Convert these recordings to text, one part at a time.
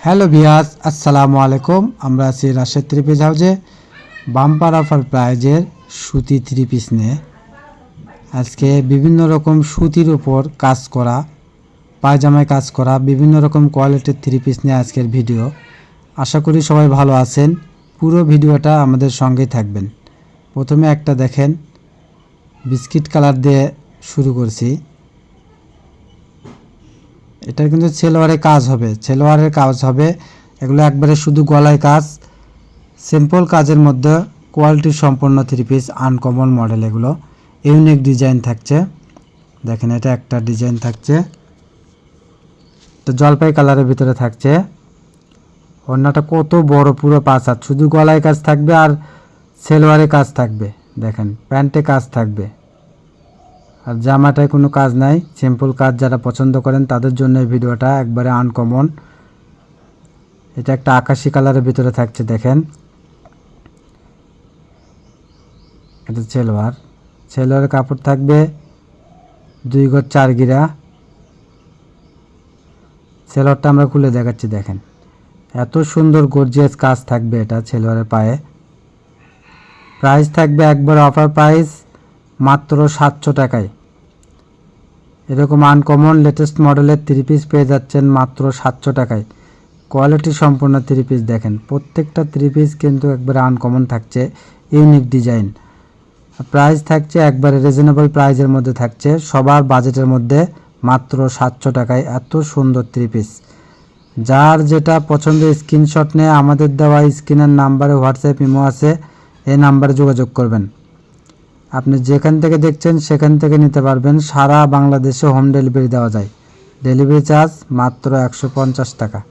Hello ভিয়াস আসসালামু আলাইকুম। আমরা আছি রাশেদ থ্রি পিস হাউজে বাম্পার অফার প্রাইজের সুতি থ্রি পিস নিয়ে। আজকে বিভিন্ন রকম সুতির উপর কাজ করা, পায়জামায় কাজ করা, বিভিন্ন রকম কোয়ালিটির থ্রি পিস নিয়ে আজকের ভিডিও আশা করি সবাই ভালো আছেন। পুরো ভিডিওটা আমাদের সঙ্গেই থাকবেন। প্রথমে একটা দেখেন, বিস্কিট কালার দিয়ে শুরু করছি। এটা কিন্তু সেলোয়ারের কাজ হবে। সেলোয়ারের কাজ হবে। এগুলো একবারে শুধু গলায় কাজ। সিম্পল কাজের মধ্যে কোয়ালিটি সম্পন্ন থ্রি পিস আনকমন মডেল এগুলো। ইউনিক ডিজাইন থাকছে। দেখেন এটা একটা ডিজাইন থাকছে। তো জলপাই কালারের ভিতরে থাকছে। অন্যটা কত বড়, পুরো পাঁচ হাত। শুধু গলায় কাজ থাকবে আর সেলোয়ারে কাজ থাকবে। দেখেন, প্যান্টে কাজ থাকবে। আর জামাটায় কোনো কাজ নাই সিম্পল কাজ যারা পছন্দ করেন তাদের জন্য এই ভিডিওটা একবারে আনকমন এটা একটা আকাশি কালারের ভিতরে থাকছে, দেখেন। এটা সেলোয়ার। সেলোয়ারের কাপড় থাকবে দুই গজ চার গিরা। সেলোয়ারটা আমরা খুলে দেখাচ্ছি, দেখেন। এত সুন্দর গর্জিয়াস কাজ থাকবে এটা সেলোয়ারের পায়ে। প্রাইস থাকবে একবার অফার প্রাইস মাত্র সাতশো টাকায়। এরকম আনকমন লেটেস্ট মডেলের থ্রি পিস পেয়ে যাচ্ছেন মাত্র সাতশো টাকায়। কোয়ালিটি সম্পূর্ণ থ্রি পিস দেখেন। প্রত্যেকটা থ্রি পিস কিন্তু একবারে আনকমন থাকছে ইউনিক ডিজাইন প্রাইস থাকছে একবারে রিজনেবল প্রাইজের মধ্যে থাকছে, সবার বাজেটের মধ্যে মাত্র সাতশো টাকায় এত সুন্দর থ্রি পিস যার যেটা পছন্দ স্ক্রিনশট নিয়ে আমাদের দেওয়া স্ক্রিনের নাম্বারে হোয়াটসঅ্যাপ ইমো আছে, এই নাম্বারে যোগাযোগ করবেন। আপনি যেখান থেকে দেখছেন সেখান থেকে নিতে পারবেন সারা বাংলাদেশে হোম ডেলিভারি দেওয়া যায়। ডেলিভারি চার্জ মাত্র একশো পঞ্চাশ টাকা।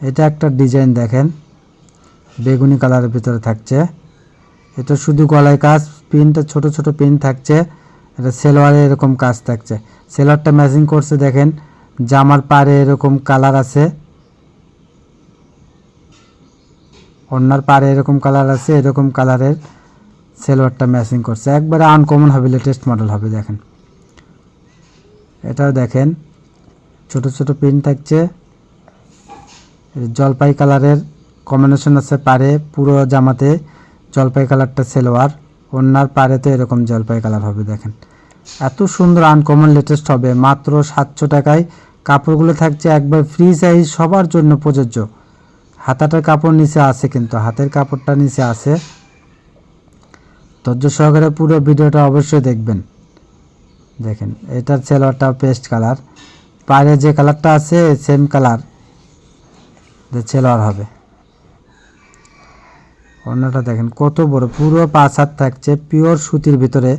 এটা একটা ডিজাইন দেখেন। বেগুনি কালারের ভিতরে থাকছে। এটা শুধু গলায় কাজ পিনটা ছোট ছোট পিন থাকছে। এটা সেলোয়ারে এরকম কাজ থাকছে। সেলোয়ারটা ম্যাচিং করছে দেখেন। জামার পাড়ে এরকম কালার আছে। অন্যার পাড়ে এরকম কালার আছে, এরকম কালারের। সেলোয়ারটা ম্যাচিং করছে। একবারে আনকমন হবে লেটেস্ট মডেল হবে, দেখেন। এটাও দেখেন, ছোট ছোট প্রিন্ট থাকছে। জলপাই কালারের কম্বিনেশন আছে পারে পুরো জামাতে জলপাই কালারটা সেলোয়ার। অন্যার পাড়েতে এরকম জলপাই কালার হবে, দেখেন। এত সুন্দর আনকমন লেটেস্ট হবে, মাত্র সাতশো টাকায়। কাপড়গুলো থাকছে একবার ফ্রি সাইজ সবার জন্য প্রযোজ্য। হাতাটার কাপড় নিচে আছে কিন্তু, হাতের কাপড়টা নিচে আছে। ধৈর্য সহকারে পুরো ভিডিওটা অবশ্যই দেখবেন। দেখেন এটার সেলোয়ারটা পেস্ট কালার পায়ে যে কালারটা আছে সেম কালার সেলোয়ার হবে। অন্যটা দেখেন, কত বড়, পুরো পাঁচ হাত থাকছে পিওর সুতির ভিতরে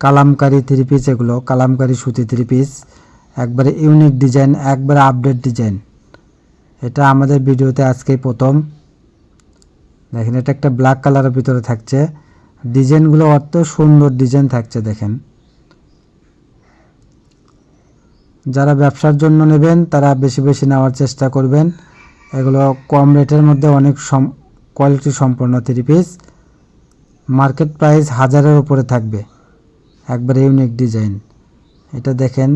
কালামকারি থ্রি পিস এগুলো, কালামকারি সুতি থ্রি পিস একবারে ইউনিক ডিজাইন একবারে আপডেট ডিজাইন এটা আমাদের ভিডিওতে আজকেই প্রথম। দেখেন, এটা একটা ব্ল্যাক কালারের ভিতরে থাকছে। ডিজাইনগুলো অত সুন্দর ডিজাইন থাকছে, দেখেন। যারা ব্যবসার জন্য নেবেন, তারা বেশি বেশি নেওয়ার চেষ্টা করবেন। এগুলো কম রেটের মধ্যে অনেক সম কোয়ালিটি সম্পন্ন থ্রি পিস মার্কেট প্রাইস হাজারের উপরে থাকবে। একবারে ইউনিক ডিজাইন এটা দেখেন,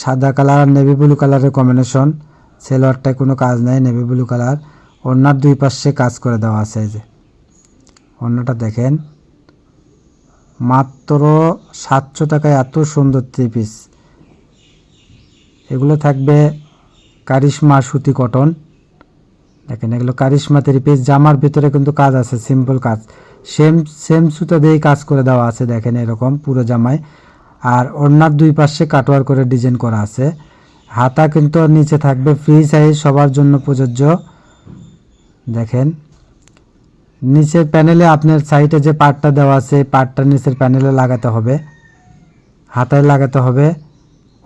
সাদা কালার আর নেভি ব্লু কালারের কম্বিনেশন সেলোয়ারটায় কোনো কাজ নাই নেভি ব্লু কালার। অন্যার দুই পাশে কাজ করে দেওয়া আছে যে। অন্যটা দেখেন। মাত্র সাতশো টাকায় এত সুন্দর থ্রি পিস এগুলো থাকবে কারিশমা সুতি কটন। দেখেন, এগুলো কারিশমা থ্রি পিস জামার ভিতরে কিন্তু কাজ আছে সিম্পল কাজ। সেম সেম সুতো দিয়েই কাজ করে দেওয়া আছে, দেখেন এরকম পুরো জামায়। আর ওড়নার দুই পাশে কাটোয়ার করে ডিজাইন করা আছে। হাতা কিন্তু নিচে থাকবে ফ্রি সাইজ সবার জন্য প্রযোজ্য। দেখেন নিচের প্যানেলে আপনার সাইডে যে পার্টটা দেওয়া আছে পার্টটা নিচের প্যানেলে লাগাতে হবে, হাতায় লাগাতে হবে।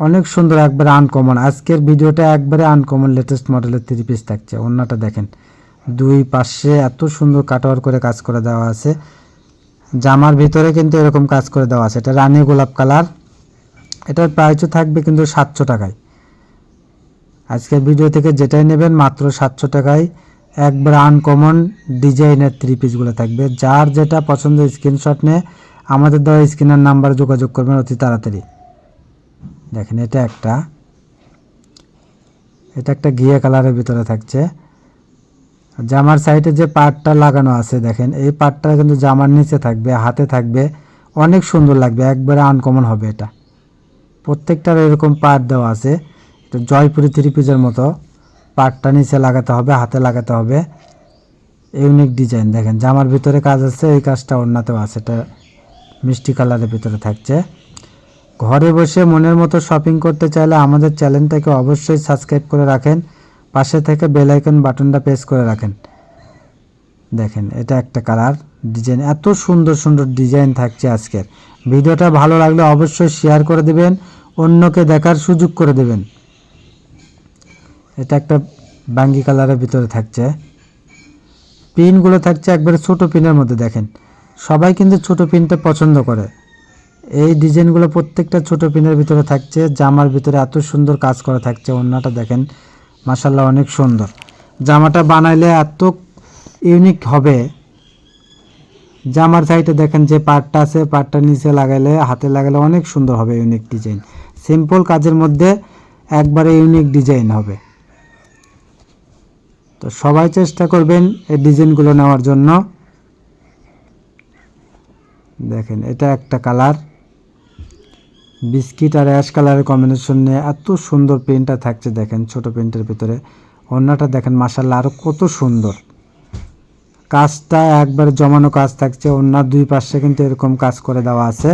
অনেক সুন্দর একবারে আনকমন আজকের ভিডিওটা একবারে আনকমন লেটেস্ট মডেলের থ্রি পিস থাকছে। অন্যটা দেখেন, দুই পাশে এত সুন্দর কাটওয়ার করে কাজ করে দেওয়া আছে। জামার ভিতরে কিন্তু এরকম কাজ করে দেওয়া আছে। এটা রানী গোলাপ কালার। এটার প্রাইসও থাকবে কিন্তু সাতশো টাকায়। আজকের ভিডিও থেকে যেটাই নেবেন মাত্র সাতশো টাকায়। একবার আনকমন ডিজাইনের থ্রি পিসগুলো থাকবে। যার যেটা পছন্দ স্ক্রিনশট নিয়ে আমাদের দেওয়া স্ক্রিনের নাম্বারে যোগাযোগ করবেন অতি তাড়াতাড়ি। দেখেন, এটা একটা। এটা একটা ঘিয়ে কালারের ভিতরে থাকছে। জামার সাইডে যে পাটটা লাগানো আছে, দেখেন, এই পাটটা কিন্তু জামার নিচে থাকবে, হাতে থাকবে। অনেক সুন্দর লাগবে, একবারে আনকমন হবে এটা। প্রত্যেকটার এরকম পাট দেওয়া আছে। এটা জয়পুরি থ্রি পিসের মতো। পাটটা নিচে লাগাতে হবে, হাতে লাগাতে হবে। ইউনিক ডিজাইন দেখেন, জামার ভিতরে কাজ আছে, এই কাজটা অন্যতেও আছে, এটা মিষ্টি কালারের ভিতরে থাকছে। ঘরে বসে মনের মতো শপিং করতে চাইলে আমাদের চ্যানেলটাকে অবশ্যই সাবস্ক্রাইব করে রাখেন, পাশে থেকে বেল আইকন বাটনটা প্রেস করে রাখেন। দেখেন, এটা একটা কালার ডিজাইন এত সুন্দর সুন্দর ডিজাইন থাকছে আজকের। ভিডিওটা ভালো লাগলে অবশ্যই শেয়ার করে দেবেন, অন্যকে দেখার সুযোগ করে দেবেন। এটা একটা বাঙ্গি কালারের ভিতরে থাকছে। পিনগুলো থাকছে একবারে ছোট পিনের মধ্যে, দেখেন। সবাই কিন্তু ছোট পিনটা পছন্দ করে। এই ডিজাইনগুলো প্রত্যেকটা ছোট পিনের ভিতরে থাকছে, জামার ভিতরে এত সুন্দর কাজ করা থাকছে অন্যটা দেখেন। মাসাল্লাহ অনেক সুন্দর। জামাটা বানাইলে এত ইউনিক হবে। জামার সাইডে দেখেন যে পাটটা আছে, পাটটা নিচে লাগাইলে, হাতে লাগালে অনেক সুন্দর হবে, ইউনিক ডিজাইন। সিম্পল কাজের মধ্যে একবারে ইউনিক ডিজাইন হবে। তো সবাই চেষ্টা করবেন এই ডিজাইনগুলো নেওয়ার জন্য। দেখেন, এটা একটা কালার। বিস্কিট আর অ্যাশ কালারের কম্বিনেশন নিয়ে এত সুন্দর প্রিন্টটা থাকছে, দেখেন ছোট প্রিন্টের ভিতরে। অন্যটা দেখেন মাসাল্লাহ আরও কত সুন্দর। কাজটা একবার জমানো কাজ থাকছে, অন্য দুই পাশে কিন্তু এরকম কাজ করে দেওয়া আছে।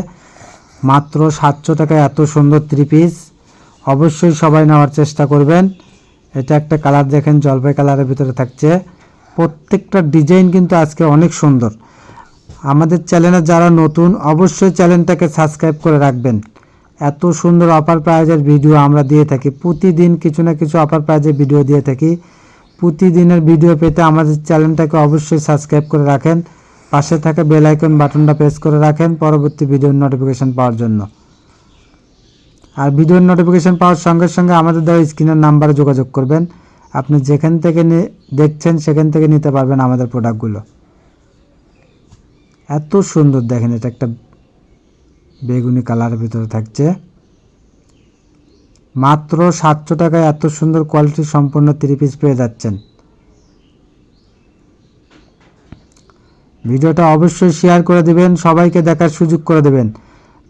মাত্র সাতশো টাকায় এত সুন্দর থ্রি পিস অবশ্যই সবাই নেওয়ার চেষ্টা করবেন। এটা একটা কালার দেখেন, জলপাই কালারের ভিতরে থাকছে। প্রত্যেকটা ডিজাইন কিন্তু আজকে অনেক সুন্দর। আমাদের চ্যানেলে যারা নতুন, অবশ্যই চ্যানেলটাকে সাবস্ক্রাইব করে রাখবেন। এত সুন্দর অফার প্রাইজের ভিডিও আমরা দিয়ে থাকি। প্রতিদিন কিছু না কিছু অফার প্রাইজের ভিডিও দিয়ে থাকি। প্রতিদিনের ভিডিও পেতে আমাদের চ্যানেলটাকে অবশ্যই সাবস্ক্রাইব করে রাখেন। পাশে থাকা বেল আইকন বাটনটা প্রেস করে রাখেন পরবর্তী ভিডিওর নোটিফিকেশন পাওয়ার জন্য। আর ভিডিওর নোটিফিকেশান পাওয়ার সঙ্গে সঙ্গে আমাদের দেওয়া স্ক্রিনের নাম্বারে যোগাযোগ করবেন। আপনি যেখান থেকে দেখছেন সেখান থেকে নিতে পারবেন আমাদের প্রোডাক্টগুলো এত সুন্দর দেখেন এটা একটা বেগুনি কালারের ভিতরে থাকছে। মাত্র সাতশো টাকায় এত সুন্দর কোয়ালিটি সম্পূর্ণ থ্রি পিস পেয়ে যাচ্ছেন। ভিডিওটা অবশ্যই শেয়ার করে দেবেন, সবাইকে দেখার সুযোগ করে দেবেন।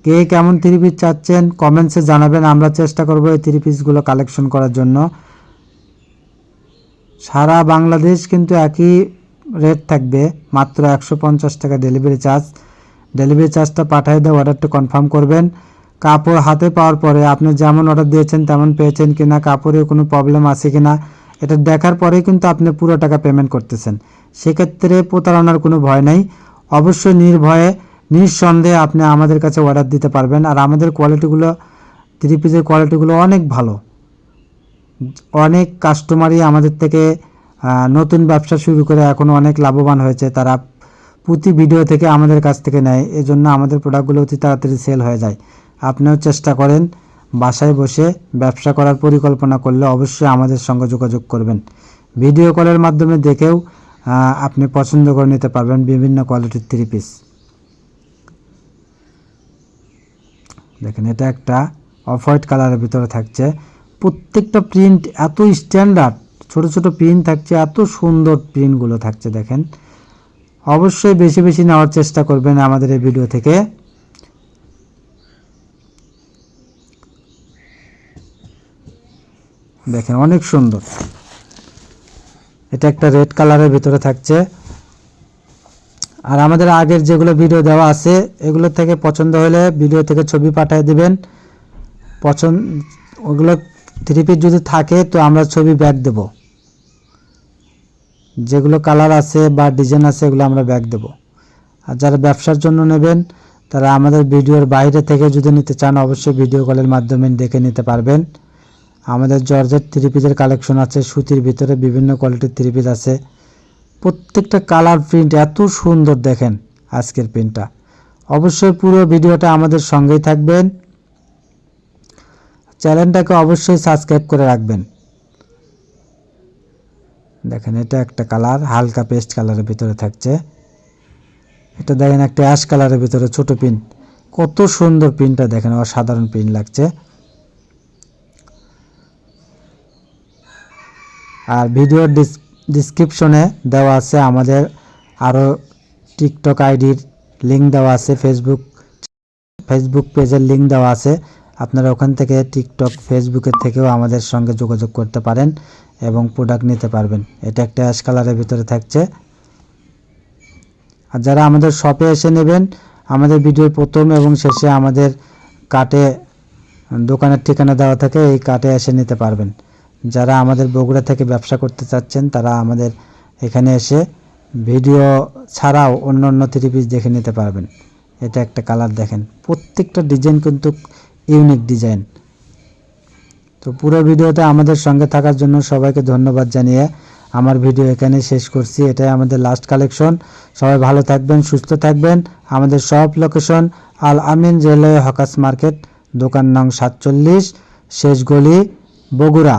কে কেমন থ্রি পিস চাচ্ছেন কমেন্টসে জানাবেন। আমরা চেষ্টা করব এই থ্রি পিসগুলো কালেকশন করার জন্য। সারা বাংলাদেশ কিন্তু একই রেট থাকবে, মাত্র একশো পঞ্চাশ টাকা ডেলিভারি চার্জ ডেলিভারি চার্জটা পাঠিয়ে দিয়ে অর্ডারটা কনফার্ম করবেন। কাপড় হাতে পাওয়ার পরে আপনি যেমন অর্ডার দিয়েছেন, তেমন পেয়েছেন কি না কাপড়ে কোনো প্রবলেম আছে কি না এটা দেখার পরে কিন্তু আপনি পুরো টাকা পেমেন্ট করতেছেন। সেক্ষেত্রে প্রতারণার কোনো ভয় নাই। অবশ্যই নির্ভয়ে নিঃসন্দেহে আপনি আমাদের কাছে অর্ডার দিতে পারবেন। আর আমাদের কোয়ালিটিগুলো থ্রি পিসের কোয়ালিটিগুলো অনেক ভালো। অনেক কাস্টমারই আমাদের থেকে নতুন ব্যবসা শুরু করে এখন অনেক লাভবান হয়েছে। তারা প্রতি ভিডিও থেকে আমাদের কাছ থেকে নেয়। এজন্য আমাদের প্রোডাক্টগুলো অতি তাড়াতাড়ি সেল হয়ে যায়। আপনিও চেষ্টা করেন বাসায় বসে ব্যবসা করার পরিকল্পনা করলে অবশ্যই আমাদের সঙ্গে যোগাযোগ করবেন। ভিডিও কলের মাধ্যমে দেখেও আপনি পছন্দ করে নিতে পারবেন বিভিন্ন কোয়ালিটির থ্রি পিস দেখেন, এটা একটা অফ হোয়াইট কালারের ভিতরে থাকছে। প্রত্যেকটা প্রিন্ট এত স্ট্যান্ডার্ড ছোট ছোট প্রিন্ট থাকছে, এত সুন্দর প্রিন্টগুলো থাকছে, দেখেন। অবশ্যই বেশি বেশি নেওয়ার চেষ্টা করবেন আমাদের এই ভিডিও থেকে। দেখেন, অনেক সুন্দর। এটা একটা রেড কালারের ভিতরে থাকছে। আর আমাদের আগের যেগুলো ভিডিও দেওয়া আছে, এগুলো থেকে পছন্দ হলে ভিডিও থেকে ছবি পাঠিয়ে দেবেন। পছন্দ, ওগুলো থ্রি পিস যদি থাকে, তো আমরা ছবি ব্যাক দেব। যেগুলো কালার আছে বা ডিজাইন আছে, এগুলো আমরা ব্যাক দেব। আর যারা ব্যবসার জন্য নেবেন, তারা আমাদের ভিডিওর বাইরে থেকে যদি নিতে চান, অবশ্যই ভিডিও কলের মাধ্যমে দেখে নিতে পারবেন। আমাদের জর্জেট থ্রি পিসের কালেকশন আছে, সুতির ভিতরে বিভিন্ন কোয়ালিটির থ্রি পিস আছে। প্রত্যেকটা কালার প্রিন্ট এত সুন্দর দেখেন আজকের প্রিন্টটা অবশ্যই পুরো ভিডিওটা আমাদের সঙ্গেই থাকবেন। চ্যানেলটাকে অবশ্যই সাবস্ক্রাইব করে রাখবেন। দেখেন, এটা একটা কালার হালকা পেস্ট কালারের ভিতরে থাকছে। এটা দেখেন, একটা অ্যাশ কালারের ভিতরে ছোট পিন কত সুন্দর পিনটা দেখেন, অসাধারণ পিন লাগছে। আর ভিডিওর ডিসক্রিপশনে দেওয়া আছে, আমাদের আরও টিকটক আইডির লিঙ্ক দেওয়া আছে ফেসবুক ফেসবুক পেজের লিঙ্ক দেওয়া আছে। আপনারা ওখান থেকে টিকটক ফেসবুকের থেকেও আমাদের সঙ্গে যোগাযোগ করতে পারেন এবং প্রোডাক্ট নিতে পারবেন। এটা একটা অ্যাশ কালারের ভিতরে থাকছে। আর যারা আমাদের শপে এসে নেবেন, আমাদের ভিডিওর প্রথম এবং শেষে আমাদের কাটে দোকানের ঠিকানা দেওয়া থাকে, এই কাটে এসে নিতে পারবেন। যারা আমাদের বগুড়া থেকে ব্যবসা করতে চাচ্ছেন, তারা আমাদের এখানে এসে ভিডিও ছাড়াও অন্য অন্য থ্রি পিস দেখে নিতে পারবেন। এটা একটা কালার দেখেন। প্রত্যেকটা ডিজাইন কিন্তু ইউনিক ডিজাইন তো পুরো ভিডিওতে আমাদের সঙ্গে থাকার জন্য সবাইকে ধন্যবাদ জানিয়ে আমার ভিডিও এখানে শেষ করছি। এটাই আমাদের লাস্ট কালেকশন সবাই ভালো থাকবেন, সুস্থ থাকবেন। আমাদের সব location Al Amin railway hawkers market, দোকান নং সাতচল্লিশ, শেষ গলি, বগুড়া।